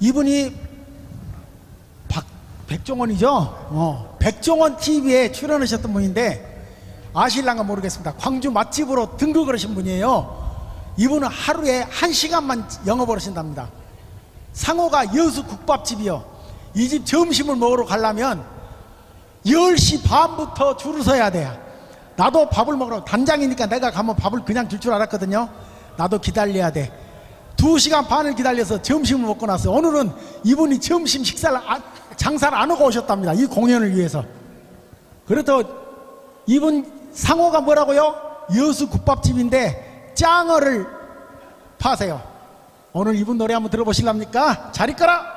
이분이 박 백종원이죠. 어, 백종원 TV에 출연하셨던 분인데 아실랑가 모르겠습니다. 광주 맛집으로 등극을 하신 분이에요. 이분은 하루에 한 시간만 영업을 하신답니다. 상호가 여수 국밥집이요. 이 집 점심을 먹으러 가려면 10시 반부터 줄을 서야 돼요. 나도 밥을 먹으러 단장이니까 내가 가면 밥을 그냥 줄 줄 알았거든요. 나도 기다려야 돼. 두 시간 반을 기다려서 점심을 먹고 나서 오늘은 이분이 점심 식사를 안- 장사를 안 하고 오셨답니다. 이 공연을 위해서. 그래도 이분 상호가 뭐라고요? 여수 국밥집인데 짱어를 파세요. 오늘 이분 노래 한번 들어보실랍니까? 잘 있거라.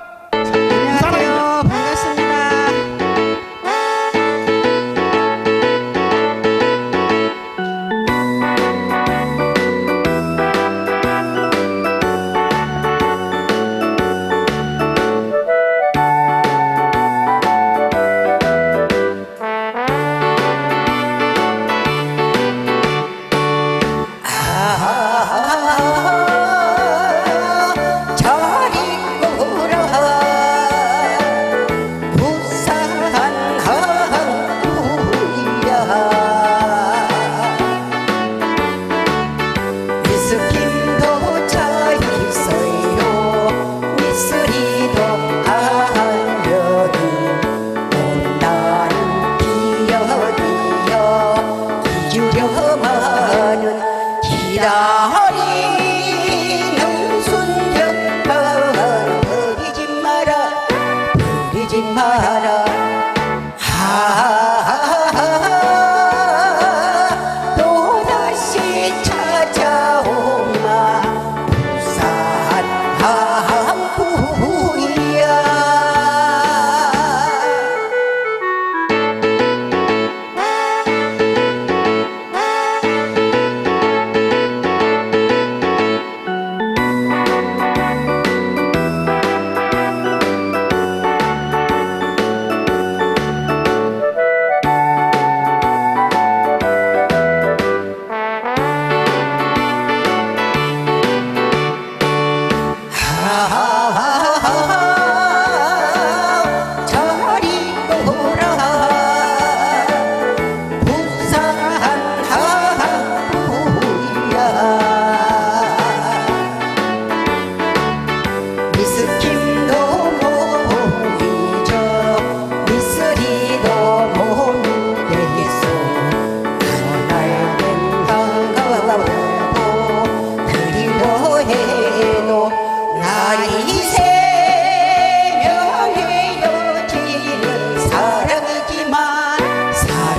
기다리는 순정만 버리지 마라 버리지 마라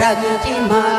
사랑이지만